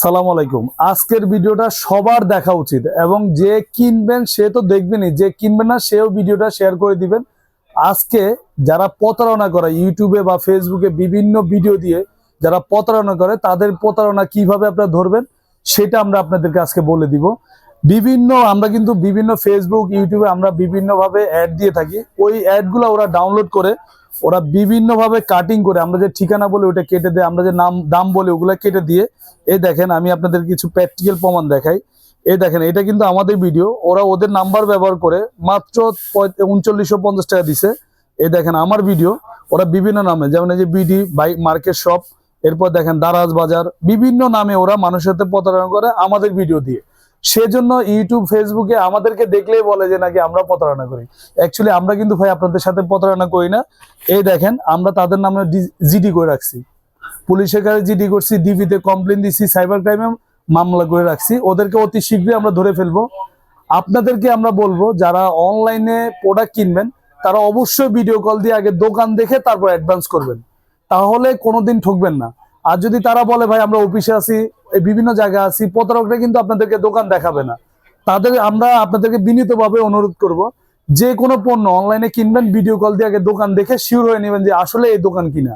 সালাম আলাইকুম। আজকের ভিডিওটা সবার দেখা উচিত এবং যে কিনবেন সে তো দেখবেনই, যে কিনবেন না সেও ভিডিওটা শেয়ার করে দিবেন। আজকে যারা প্রতারণা করে ইউটিউবে বা ফেসবুকে বিভিন্ন ভিডিও দিয়ে যারা প্রতারণা করে, তাদের প্রতারণা কীভাবে আপনারা ধরবেন, সেটা আমরা আপনাদেরকে আজকে বলে দিব। বিভিন্ন, আমরা কিন্তু বিভিন্ন ফেসবুক ইউটিউবে আমরা বিভিন্নভাবে অ্যাড দিয়ে থাকি। ওই অ্যাডগুলো ওরা ডাউনলোড করে, ওরা বিভিন্নভাবে কাটিং করে, আমরা যে ঠিকানা বলে ওটা কেটে দেয়, আমরা যে নাম, দাম বলে ওগুলা কেটে দিয়ে, এই দেখেন আমি আপনাদের কিছু প্র্যাকটিক্যাল প্রমাণ দেখাই। এই দেখেন, এটা কিন্তু আমাদের ভিডিও ওরা ওদের নাম্বার ব্যবহার করে মাত্র উনচল্লিশশো পঞ্চাশ টাকা দিছে। এই দেখেন আমার ভিডিও ওরা বিভিন্ন নামে, যেমন এই যে বিডি বাইক মার্কেট শপ এরপর দেখেন দারাজ বাজার, বিভিন্ন নামে ওরা মানুষের সাথে প্রতারণা করে আমাদের ভিডিও দিয়ে। সেজন্য ইউটিউব ফেসবুকে আমাদেরকে দেখলেই বলে যে নাকি আমরা প্রতারণা করি। অ্যাকচুয়ালি আমরা কিন্তু ভাই আপনাদের সাথে প্রতারণা করি না। এই দেখেন, আমরা তাদের নামে জিডি করে রাখছি। পুলিশের কাছে জিডি করছি ডিবিতে কমপ্লেন দিছি সাইবার ক্রাইমে মামলা করে রাখছি। ওদেরকে অতি শীঘ্রই আমরা ধরে ফেলব। আপনাদেরকে আমরা বলব, যারা অনলাইনে প্রোডাক্ট কিনবেন, তারা অবশ্যই ভিডিও কল দিয়ে আগে দোকান দেখে তারপর অ্যাডভান্স করবেন। তাহলে কোনোদিন ঠকবেন না। আর যদি তারা বলে, ভাই, আমরা অফিসে আছি বিভিন্ন জায়গায় আছি, প্রতারকরা কিন্তু আপনাদেরকে দোকান দেখাবে না। তাদের, আমরা আপনাদেরকে বিনীতভাবে অনুরোধ করব, যে কোনো পণ্য অনলাইনে কিনবেন ভিডিও কল দিয়ে আগে দোকান দেখে শিওর হয়ে নেবেন যে আসলে এই দোকান কিনা।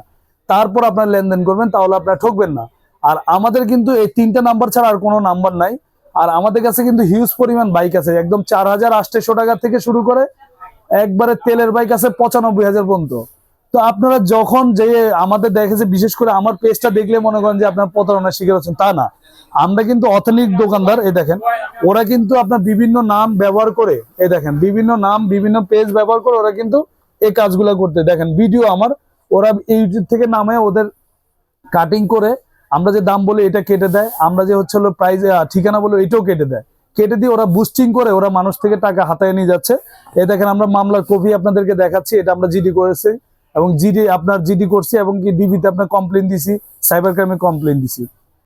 তারপর আপনার লেনদেন করবেন, তাহলে আপনারা ঠকবেন না। আর আমাদের কিন্তু এই তিনটা নাম্বার ছাড়া আর কোনো নাম্বার নাই। আর আমাদের কাছে কিন্তু হিউজ পরিমাণ বাইক আছে, একদম চার হাজার আটশো টাকা থেকে শুরু করে একবারে তেলের বাইক আছে পঁচানব্বই হাজার পর্যন্ত। তো আপনারা যখন যে আমাদের দেখেছে, বিশেষ করে আমার পেজটা দেখলে মনে করেন যে আপনার প্রতারণা শিকার হচ্ছেন, তা না। আমরা কিন্তু অথেনিক দোকানদার, এই দেখেন। ওরা কিন্তু আপনার বিভিন্ন নাম ব্যবহার করে, এই দেখেন, বিভিন্ন নাম, বিভিন্ন পেজ ব্যবহার করে ওরা কিন্তু এই কাজগুলো করতে, দেখেন ভিডিও আমার, ওরা ইউটিউব থেকে নামে ওদের কাটিং করে, আমরা যে দাম বলি এটা কেটে দেয়, আমরা যে হচ্ছে হলো প্রাইস ঠিকানা বলে এটাও কেটে দেয়। কেটে দিয়ে ওরা বুস্টিং করে, ওরা মানুষ থেকে টাকা হাতায় নিয়ে যাচ্ছে। এ দেখেন, আমরা মামলার কপি আপনাদেরকে দেখাচ্ছি, এটা আমরা জিডি করেছি। এবং জিডি আপনার জিডি করছি এবং কি ডিবিতে আপনার কমপ্লেন দিছি সাইবার ক্রাইমে কমপ্লেন দিছি।